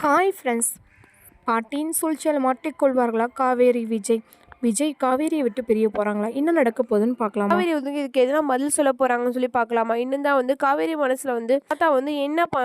Hi friends பாட்டியின் சூழ்ச்சியால் மாட்டிக்கொள்வார்களா காவேரி விஜய். விஜய் காவேரியை விட்டு பிரிய போகிறாங்களா என்ன நடக்க போகுதுன்னு பார்க்கலாம்? காவேரி வந்து இதுக்கு எதனா பதில் சொல்ல போறாங்கன்னு சொல்லி பார்க்கலாமா? இன்னும் தான் வந்து காவேரி மனசுல வந்து தாத்தா வந்து என்ன ப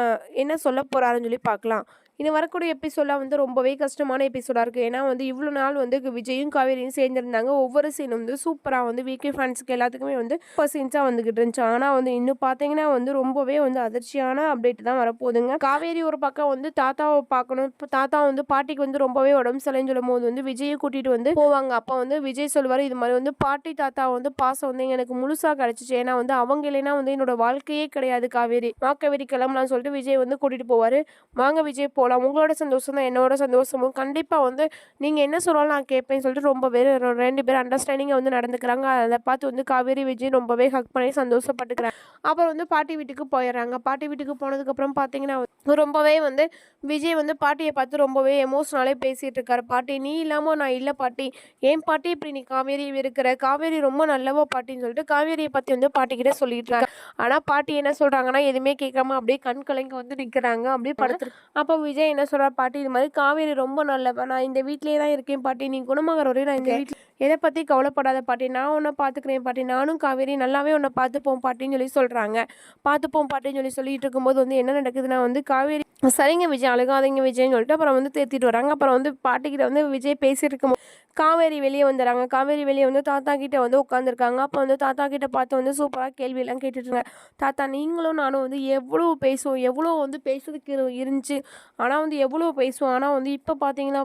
என்ன சொல்ல போறாருன்னு சொல்லி பார்க்கலாம். இன்னும் வரக்கூடிய எபிசோடெலாம் வந்து ரொம்பவே கஷ்டமான எபிசோடாக இருக்குது ஏன்னா வந்து இவ்வளோ நாள் வந்து விஜயும் காவேரியும் சேர்ந்துருந்தாங்க. ஒவ்வொரு சீனும் வந்து சூப்பராக வந்து வீக்கே ஃபேன்ஸுக்கு எல்லாத்துக்குமே வந்து சூப்பர் சீன்ஸாக வந்துக்கிட்டு இருந்துச்சு. ஆனால் வந்து இன்னும் பார்த்தீங்கன்னா வந்து ரொம்பவே வந்து அதிர்ச்சியான அப்டேட் தான் வரப்போகுதுங்க. காவேரி ஒரு பக்கம் வந்து தாத்தாவை பார்க்கணும். இப்போ தாத்தா வந்து பாட்டிக்கு வந்து ரொம்பவே உடம்பு சிலைன்னு சொல்லும் போது வந்து விஜயை கூட்டிகிட்டு வந்து போவாங்க. அப்போ வந்து விஜய் சொல்லுவார் இது மாதிரி வந்து பாட்டி தாத்தா வந்து பாசம் வந்து எனக்கு முழுசாக கிடச்சிச்சு. ஏன்னா வந்து அவங்க இல்லைன்னா வந்து என்னோட வாழ்க்கையே கிடையாது காவேரி. மா காவேரி கிளம்பலாம்னு சொல்லிட்டு விஜய் வந்து கூட்டிகிட்டு போவார். வாங்க விஜய் போ போகலாம். உங்களோட சந்தோஷம் தான் என்னோட சந்தோஷமும். கண்டிப்பாக வந்து நீங்கள் என்ன சொன்னாலும் நான் கேட்பேன்னு சொல்லிட்டு ரொம்ப பேர் ரெண்டு பேர் அண்டர்ஸ்டாண்டிங்காக வந்து நடந்துக்கிறாங்க. அதை பார்த்து வந்து காவேரி விஜய் ரொம்பவே ஹக் பண்ணி சந்தோஷப்பட்டுக்கிறாங்க. அப்புறம் வந்து பாட்டி வீட்டுக்கு போயிடுறாங்க. பாட்டி வீட்டுக்கு போனதுக்கப்புறம் பார்த்தீங்கன்னா ரொம்பவே வந்து விஜய் வந்து பாட்டியை பார்த்து ரொம்பவே எமோஷனலாக பேசிகிட்டு இருக்காரு பாட்டி நீ இல்லாமல் நான் இல்லை பாட்டி. ஏன் பாட்டி இப்படி நீ காவேரி இருக்கிற? காவேரி ரொம்ப நல்லவா பாட்டின்னு சொல்லிட்டு காவேரியை பற்றி வந்து பாட்டிக்கிட்ட சொல்லிட்டு இருக்காங்க ஆனால் பாட்டி என்ன சொல்கிறாங்கன்னா எதுவுமே கேட்காம அப்படியே கண் கலங்க வந்து நிற்கிறாங்க அப்படியே படுத்து அப்போ விஜய் என்ன சொல்கிறார் பாட்டி இது மாதிரி காவேரி ரொம்ப நல்லவ நான் இந்த வீட்லேயே தான் இருக்கேன் பாட்டி. நீ குணமாகற வரையும் நான் இந்த வீட்டில் எதை பற்றி கவலைப்படாத பாட்டி? நான் உன்னை பார்த்துக்கிறேன் பாட்டி. நானும் காவேரி நல்லாவே உன்னை பார்த்துப்போம் பாட்டின்னு சொல்லி சொல்கிறாங்க பார்த்துப்போம் பாட்டின்னு சொல்லி சொல்லிட்டு இருக்கும்போது வந்து என்ன நடக்குதுன்னா வந்து காவேரி சரிங்க விஜய் அழுகாதீங்க விஜய்னு சொல்லிட்டு அப்புறம் வந்து தேத்திட்டு வராங்க. அப்புறம் வந்து பாட்டிக்கிட்ட வந்து விஜய் பேசிட்டு காவேரி வெளியே வந்துடுறாங்க. காவேரி வெளியே வந்து தாத்தா கிட்டே வந்து உட்காந்துருக்காங்க அப்போ வந்து தாத்தா கிட்டே பார்த்து வந்து சூப்பராக கேள்வியெல்லாம் கேட்டுட்டு தாத்தா நீங்களும் நானும் வந்து எவ்வளோ பேசுவோம் எவ்வளோ வந்து பேசுறதுக்கு இரு- இருந்துச்சு. ஆனால் வந்து எவ்வளோ பேசுவோம். ஆனால் வந்து இப்போ பார்த்தீங்கன்னா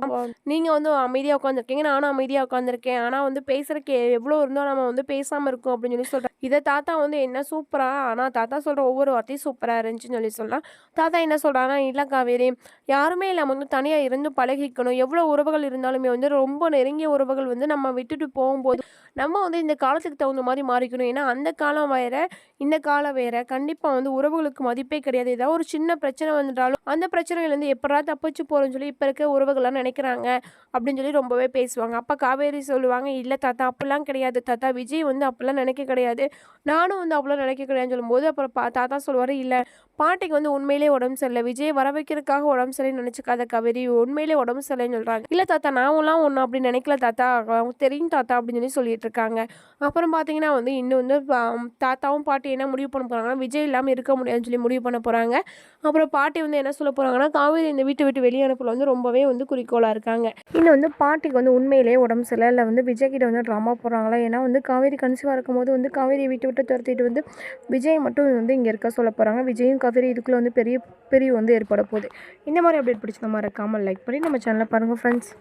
நீங்கள் வந்து அமைதியாக உட்காந்துருக்கீங்க நானும் அமைதியாக உட்காந்துருக்கேன் ஆனால் வந்து பேசுகிறக்கு எவ்வளோ இருந்தோ நம்ம வந்து பேசாமல் இருக்கோம் அப்படின்னு சொல்லி சொல்கிறேன் இதை தாத்தா வந்து என்ன சூப்பராக ஆனால் தாத்தா சொல்கிற ஒவ்வொரு வார்த்தையும் சூப்பராக இருந்துச்சுன்னு சொல்லி சொல்லலாம். தாத்தா என்ன சொல்கிறாங்கன்னா இல்லை காவேரி. யாருமே இல்லாமல் வந்து தனியாக இருந்து பழகிக்கணும். எவ்வளோ உறவுகள் இருந்தாலுமே வந்து ரொம்ப நெருங்கிய உறவுகள் வந்து நம்ம விட்டுட்டு போகும்போது நம்ம வந்து இந்த காலத்துக்கு தகுந்த மாதிரி மாறிக்கணும். ஏன்னா அந்த காலம் வேற இந்த காலம் வேற. கண்டிப்பாக வந்து உறவுகளுக்கு மதிப்பே கிடையாது. ஏதாவது ஒரு சின்ன பிரச்சனை வந்துட்டாலும் அந்த பிரச்சனையிலேருந்து எப்படா தப்பிச்சு போகிறோம்னு சொல்லி இப்போ இருக்க உறவுகள்லாம் நினைக்கிறாங்க அப்படின்னு சொல்லி ரொம்பவே பேசுவாங்க. அப்போ காவேரி சொல்லுவாங்க இல்லை தாத்தா அப்படிலாம் கிடையாது. தாத்தா விஜய் வந்து அப்படிலாம் நினைக்க கிடையாது. நானும் வந்து அப்படிலாம் நினைக்க கிடையாதுன்னு சொல்லும்போது அப்புறம் தாத்தா சொல்லுவார் இல்லை பாட்டிக்கு வந்து உண்மையிலே உடம்பு சரியில்லை. விஜய் வர வைக்கிறதுக்காக உடம்பு சரியில்லை நினச்சிக்காத காவேரி உண்மையிலே உடம்பு சரியில்லைன்னு சொல்கிறாங்க இல்லை தாத்தா நான்லாம் ஒன்றும் அப்படி நினைக்கல தாத்தா. அவங்க தெரியும் தாத்தா அப்படின்னு சொல்லி சொல்லிட்டு இருக்காங்க. அப்புறம் பார்த்தீங்கன்னா வந்து இன்னும் வந்து பா- தாத்தாவும் பாட்டி என்ன முடிவு பண்ண போகிறாங்கன்னா விஜய் இல்லாமல் இருக்க முடியாதுன்னு சொல்லி முடிவு பண்ண போகிறாங்க அப்புறம் பாட்டி வந்து என்ன சொல்ல போகிறாங்கன்னா காவேரி இந்த வீட்டை விட்டு வெளியே அனுப்பல வந்து ரொம்பவே வந்து குறிக்கோளாக இருக்காங்க. இன்னும் வந்து பாட்டிக்கு வந்து உண்மையிலேயே உடம்பு சரியில்லை. இல்லை வந்து விஜய் கிட்ட வந்து ட்ராமா போடுறாங்களா? ஏன்னா வந்து காவேரி கன்சீவாக இருக்கும்போது வந்து காவேரியை விட்டு விட்டு துரத்திட்டு வந்து விஜய் மட்டும் வந்து இங்கே இருக்க சொல்ல போகிறாங்க விஜயும் கவிரி இதுக்குள்ளே வந்து பெரிய பெரிய வந்து ஏற்பட போகுது. இந்த மாதிரி அப்டேட் பிடிச்ச மாதிரி இருக்காமல் லைக் பண்ணி நம்ம சேனலை பாருங்கள் ஃப்ரெண்ட்ஸ்